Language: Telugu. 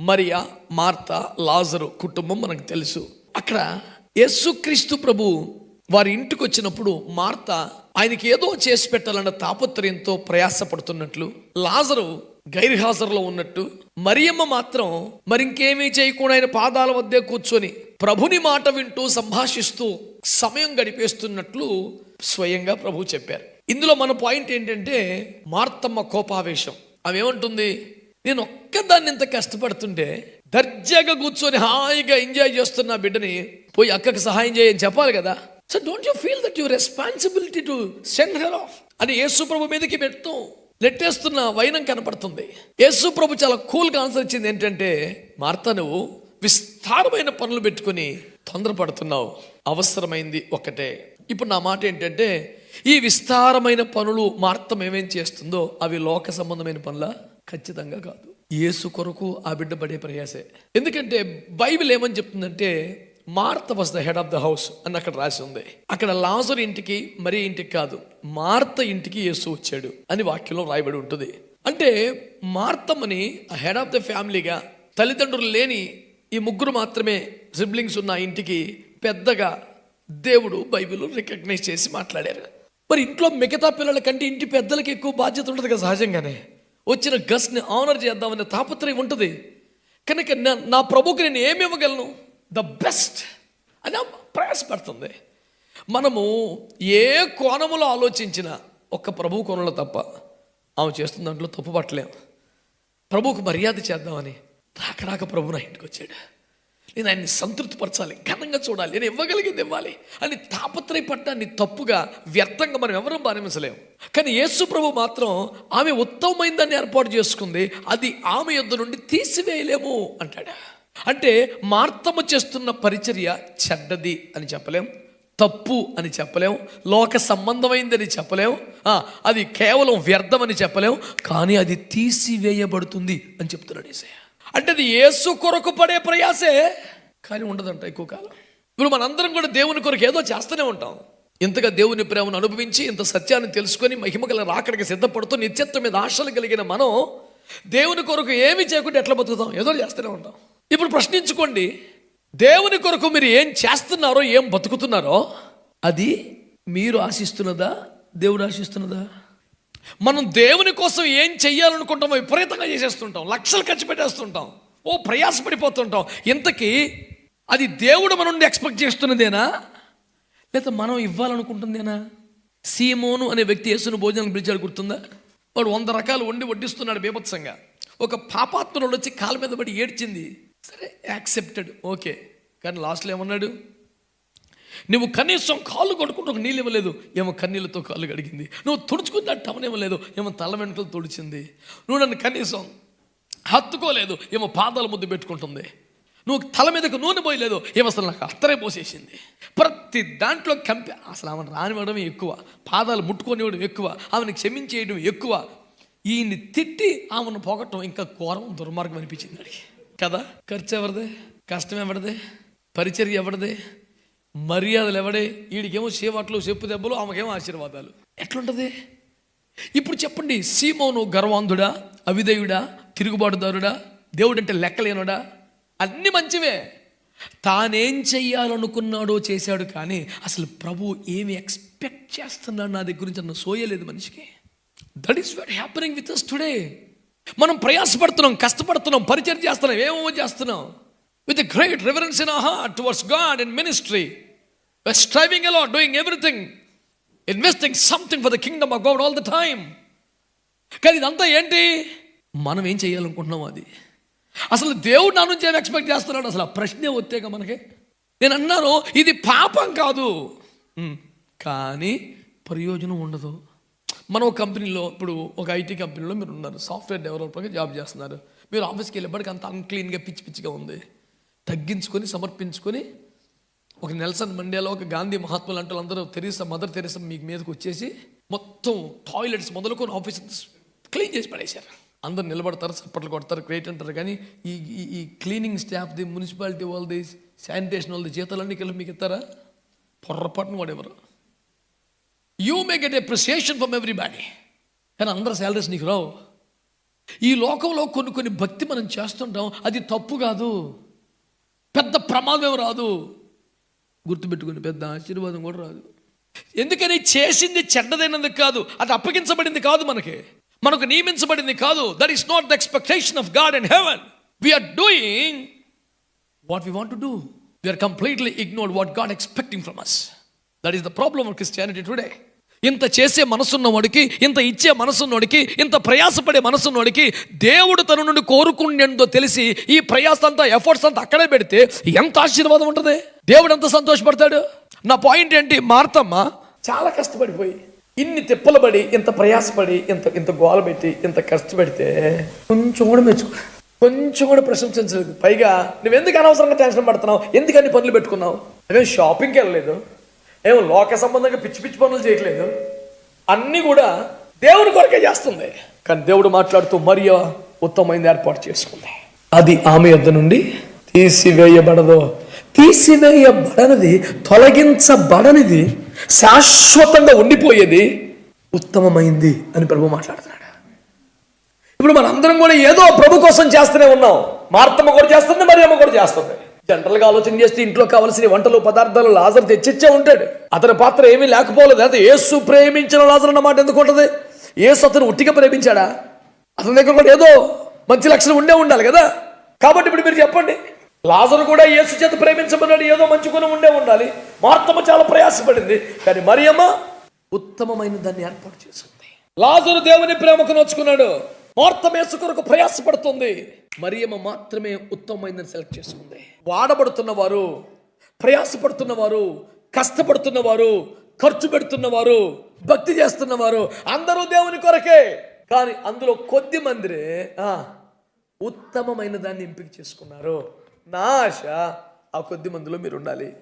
మరియా మార్త లాజరు కుటుంబం మనకు తెలుసు. అక్కడ యేసుక్రీస్తు ప్రభు వారి ఇంటికి వచ్చినప్పుడు మార్త ఆయనకి ఏదో చేసి పెట్టాలన్న తాపత్రయంతో ప్రయాసపడుతున్నట్లు లాజరు గైర్హాజరులో ఉన్నట్టు మరియమ్మ మాత్రం మరింకేమీ చేయకుండా ఆయన పాదాల వద్దే కూర్చొని ప్రభుని మాట వింటూ సంభాషిస్తూ సమయం గడిపేస్తున్నట్లు స్వయంగా ప్రభు చెప్పారు. ఇందులో మన పాయింట్ ఏంటంటే మార్తమ్మ కోపావేశం. ఆమె ఏమంటుంది? నేను ఒక్కదాన్ని ఇంత కష్టపడుతుంటే దర్జాగా కూర్చొని హాయిగా ఎంజాయ్ చేస్తున్న బిడ్డని పోయి అక్కకి సహాయం చేయని చెప్పాలి కదా. So don't you feel that your responsibility to send her off అని యేసు ప్రభు మీదకి పెడుతూ నెట్టేస్తున్న వైనం కనపడుతుంది. యేసుప్రభు చాలా కూల్గా ఆన్సర్ ఇచ్చింది ఏంటంటే మార్త నువ్వు విస్తారమైన పనులు పెట్టుకుని తొందరపడుతున్నావు. అవసరమైంది ఒకటే ఇప్పుడు నా మాట ఏంటంటే ఈ విస్తారమైన పనులు మార్తం ఏమేం చేస్తుందో అవి లోక సంబంధమైన పనులా? ఖచ్చితంగా కాదు. యేసు కొరకు ఆ బిడ్డ పడే ప్రయాసే. ఎందుకంటే బైబిల్ ఏమని చెప్తుందంటే Martha was the head of the house అని అక్కడ రాసి ఉంది. అక్కడ లాజర్ ఇంటికి మరి ఇంటికి కాదు మార్త ఇంటికి యేసు వచ్చాడు అని వాక్యంలో రాయబడి ఉంటుంది. అంటే మార్తమ్మని హెడ్ ఆఫ్ ద ఫ్యామిలీగా తల్లిదండ్రులు లేని ఈ ముగ్గురు మాత్రమే సిబ్లింగ్స్ ఉన్న ఇంటికి పెద్దగా దేవుడు బైబిల్ రికగ్నైజ్ చేసి మాట్లాడారు. మరి ఇంట్లో మిగతా పిల్లల కంటే ఇంటి పెద్దలకి ఎక్కువ బాధ్యత ఉంటుంది కదా సహజంగానే? వచ్చిన గస్ట్ని ఆనర్ చేద్దామనే తాపత్రయం ఉంటుంది. కనుక నా ప్రభుకి నేను ఏమి ఇవ్వగలను? ద బెస్ట్ అని ప్రయాసపడుతుంది మనము ఏ కోణములో ఆలోచించినా ఒక్క ప్రభు కోణంలో తప్ప ఆమె చేస్తున్న దాంట్లో తప్పు పట్టలేము ప్రభుకు మర్యాద చేద్దామని రాక రాక ప్రభు నా ఇంటికి వచ్చాడు. నేను ఆయన్ని సంతృప్తిపరచాలి ఘనంగా చూడాలి నేను ఇవ్వగలిగింది ఇవ్వాలి అని తాపత్రయపడ్డాన్ని తప్పుగా వ్యర్థంగా మనం ఎవరూ భావించలేము. కానీ యేసు ప్రభు మాత్రం ఆమె ఉత్తమమైందని ఏర్పాటు చేసుకుంది అది ఆమె యొద్ నుండి తీసివేయలేము అంటాడు. అంటే మార్తమ్మ చేస్తున్న పరిచర్య చెడ్డది అని చెప్పలేం తప్పు అని చెప్పలేం లోక సంబంధమైందని చెప్పలేం అది కేవలం వ్యర్థమని చెప్పలేం కానీ అది తీసివేయబడుతుంది అని చెప్తున్నాడు ఈసయ్య అంటే అది యేసు కొరకు పడే ప్రయాసే కానీ ఉండదంట ఎక్కువ కాలం. ఇప్పుడు మనందరం కూడా దేవుని కొరకు ఏదో చేస్తూనే ఉంటాం. ఇంతగా దేవుని ప్రేమను అనుభవించి ఇంత సత్యాన్ని తెలుసుకొని మహిమ గల రాకడికి సిద్ధపడుతూ నిత్యత్వం మీద ఆశలు కలిగిన మనం దేవుని కొరకు ఏమి చేయకుండా ఎట్లా బతుకుతాం? ఏదో చేస్తూనే ఉంటాం. ఇప్పుడు ప్రశ్నించుకోండి. దేవుని కొరకు మీరు ఏం చేస్తున్నారో ఏం బతుకుతున్నారో అది మీరు ఆశిస్తున్నదా దేవుడు ఆశిస్తున్నదా? మనం దేవుని కోసం ఏం చెయ్యాలనుకుంటామో విపరీతంగా చేసేస్తుంటాం. లక్షలు ఖర్చు పెట్టేస్తుంటాం. ఓ ప్రయాసపడిపోతుంటాం ఇంతకీ అది దేవుడు మన నుండి ఎక్స్పెక్ట్ చేస్తున్నదేనా? లేదా మనం ఇవ్వాలనుకుంటుందేనా? సీమోను అనే వ్యక్తి యేసును భోజనానికి పిలిచాడు గుర్తుందా? వాడు వంద రకాలు వండి వడ్డిస్తున్నాడు బీభత్సంగా. ఒక పాపాత్మనుడు వచ్చి కాలు మీద పడి ఏడ్చింది. సరే యాక్సెప్టెడ్. ఓకే. కానీ లాస్ట్లో ఏమన్నాడు? నువ్వు కనీసం కాళ్ళు కొడుకుంటూ ఒక నీళ్ళు ఇవ్వలేదు. ఏమో కన్నీళ్ళతో కాళ్ళు కడిగింది. నువ్వు తుడుచుకున్నట్టు అవనివ్వలేదు ఏమో తల వెంట్రుకలు తుడిచింది. నువ్వు నన్ను కనీసం హత్తుకోలేదు. ఏమో పాదాల ముద్దు పెట్టుకుంటుంది. నువ్వు తల మీదకు నూనె పోయలేదు. ఏమో అసలు నాకు అత్తరే పోసేసింది. ప్రతి దాంట్లో కంపె అసలు ఆమెను రానివ్వడం ఎక్కువ. పాదాలు ముట్టుకొనివ్వడం ఎక్కువ. ఆమెను క్షమించేయడం ఎక్కువ. ఈయన్ని తిట్టి ఆమెను పోగొట్టడం ఇంకా ఘోరం దుర్మార్గం అనిపించింది అడిగి కదా? ఖర్చు ఎవరిదే? కష్టం ఎవరిదే? పరిచర్య ఎవరిదే? మర్యాదలు ఎవడే వీడికేమో సేవట్లు చెప్పు దెబ్బలు ఆమెకేమో ఆశీర్వాదాలు. ఎట్లుంటుంది? ఇప్పుడు చెప్పండి సీమోను గర్వాంధుడా అవిధేయుడా తిరుగుబాటుదారుడా దేవుడంటే లెక్కలేనుడా? అన్ని మంచివే. తానేం చెయ్యాలనుకున్నాడో చేశాడు కానీ అసలు ప్రభు ఏమి ఎక్స్పెక్ట్ చేస్తున్నాడు నా దగ్గర నుంచి అన్న సోయలేదు మనిషికి. That is what happening with us today మనం ప్రయాసపడుతున్నాం కష్టపడుతున్నాం పరిచయం చేస్తున్నాం ఏమేమో చేస్తున్నాం. With great reverence in heart towards God and ministry We're striving a lot, doing everything investing something for the kingdom of God all the time కానీ ఇదంతా ఏంటి? మనం ఏం చేయాలనుకుంటున్నాం అది? అసలు దేవుడు నా నుంచి ఏం ఎక్స్పెక్ట్ చేస్తున్నాడు? అసలు ఆ ప్రశ్నే వచ్చేగా మనకి? నేను అన్నాను ఇది పాపం కాదు. కానీ ప్రయోజనం ఉండదు. మనం ఒక కంపెనీలో ఇప్పుడు ఒక ఐటీ కంపెనీలో మీరు ఉన్నారు. సాఫ్ట్వేర్ డెవలపర్గా జాబ్ చేస్తున్నారు. మీరు ఆఫీస్కి వెళ్ళేప్పటికి అంత అన్క్లీన్గా పిచ్చి పిచ్చిగా ఉంది. తగ్గించుకొని సమర్పించుకొని ఒక నెల్సన్ మండేలో ఒక గాంధీ మహాత్ములు అంటారు అందరూ తెరీసా మదర్ తెరీసా మీ మీదకి వచ్చేసి మొత్తం టాయిలెట్స్ మొదలుకొని ఆఫీస్ క్లీన్ చేసి పడేశారు. అందరు నిలబడతారు చప్పట్లు కొడతారు గ్రేట్ అంటారు. కానీ ఈ ఈ- క్లీనింగ్ స్టాఫ్ ది మున్సిపాలిటీ వాళ్ళది శానిటేషన్ వాళ్ళది జీతాలన్నీ కలిపి మీకు ఇస్తారా? పొర్రపాటును వాడేవారు? You may get appreciation from everybody కానీ అందరు శాలరీస్ నీకు రావు. ఈ లోకంలో కొన్ని కొన్ని భక్తి మనం చేస్తుంటాం. అది తప్పు కాదు. పెద్ద ప్రమాదం రాదు. గుర్తుపెట్టుకుని పెద్ద ఆశీర్వాదం కూడా రాదు. ఎందుకని చేసింది చెడ్డదైనది కాదు అది అప్పగించబడింది కాదు మనకి. మనకు నియమించబడింది కాదు. That is not the expectation of God and heaven we are doing what we want to do we are completely ignored what God expecting from us that is the problem of Christianity today ఇంత చేసే మనసున్నవాడికి ఇంత ఇచ్చే మనసున్నోడికి ఇంత ప్రయాసపడే మనసున్నోడికి దేవుడు తన నుండి కోరుకుండేందో తెలిసి ఈ ప్రయాస అంతా ఎఫర్ట్స్ అంతా అక్కడే పెడితే ఎంత ఆశీర్వాదం ఉంటుంది? దేవుడు ఎంత సంతోషపడతాడు? నా పాయింట్ ఏంటి మార్తమ్మ? చాలా కష్టపడిపోయి ఇన్ని తిప్పలు పడి ఇంత ప్రయాసపడి ఇంత ఇంత గోల పెట్టి ఇంత కష్టపెడితే కొంచెం కూడా మెచ్చుకో కొంచెం కూడా ప్రశంసించలేదు. పైగా నువ్వు ఎందుకు అనవసరంగా టెన్షన్ పడుతున్నావు? ఎందుకని పనులు పెట్టుకున్నావు? నువ్వేం షాపింగ్కి వెళ్ళలేదు? ఏమో లోక సంబంధంగా పిచ్చి పిచ్చి పనులు చేయట్లేదు. అన్నీ కూడా దేవుని కొరకే చేస్తుంది. కానీ దేవుడు మాట్లాడుతూ మరియా ఉత్తమమైన ఏర్పాటు చేసుకుంది. అది ఆమె యొద్ నుండి తీసివేయబడదు తీసివేయబడనిది తొలగించబడనిది శాశ్వతంగా ఉండిపోయేది ఉత్తమమైంది అని ప్రభు మాట్లాడుతున్నాడు. ఇప్పుడు మనందరం కూడా ఏదో ప్రభు కోసం చేస్తూనే ఉన్నాం. మార్తమ్మ కూడా చేస్తుంది మరి అమ్మ కూడా చేస్తుంది. జనరల్గా ఆలోచన చేస్తే ఇంట్లో కావాల్సిన వంటలు పదార్థాలు లాజర్ తెచ్చిచ్చే ఉంటాడు. అతని పాత్ర ఏమీ లేకపోలేదు. అది యేసు ప్రేమించిన లాజర్ అన్నమాట. ఎందుకు ఉంటుంది? యేసు అతను ఉట్టిగా ప్రేమించాడా? అతని దగ్గర కూడా ఏదో మంచి లక్షణం ఉండే ఉండాలి కదా? కాబట్టి ఇప్పుడు మీరు చెప్పండి. లాజరు కూడా యేసు చేత ప్రేమించబడ్డాడు. ఏదో మంచి గుణం ఉండే ఉండాలి. మార్తమ్మ చాలా ప్రయాసపడింది. కానీ మరియమ్మ ఉత్తమమైన దాన్ని ఏర్పాటు చేసింది. లాజరు దేవుని ప్రేమకు నోచుకున్నాడు మార్తమేసు కొరకు ప్రయాసపడుతుంది. మరియమ్మ మాత్రమే ఉత్తమమైందని సెలెక్ట్ చేసుకుంది. వాడబడుతున్న వారు ప్రయాసపడుతున్న వారు కష్టపడుతున్న వారు ఖర్చు పెడుతున్నవారు భక్తి చేస్తున్నవారు అందరూ దేవుని కొరకే. కానీ అందులో కొద్ది మందిరే ఉత్తమమైన దాన్ని ఎంపిక చేసుకున్నారు. నా ఆశ ఆ కొద్ది మందిలో మీరు ఉండాలి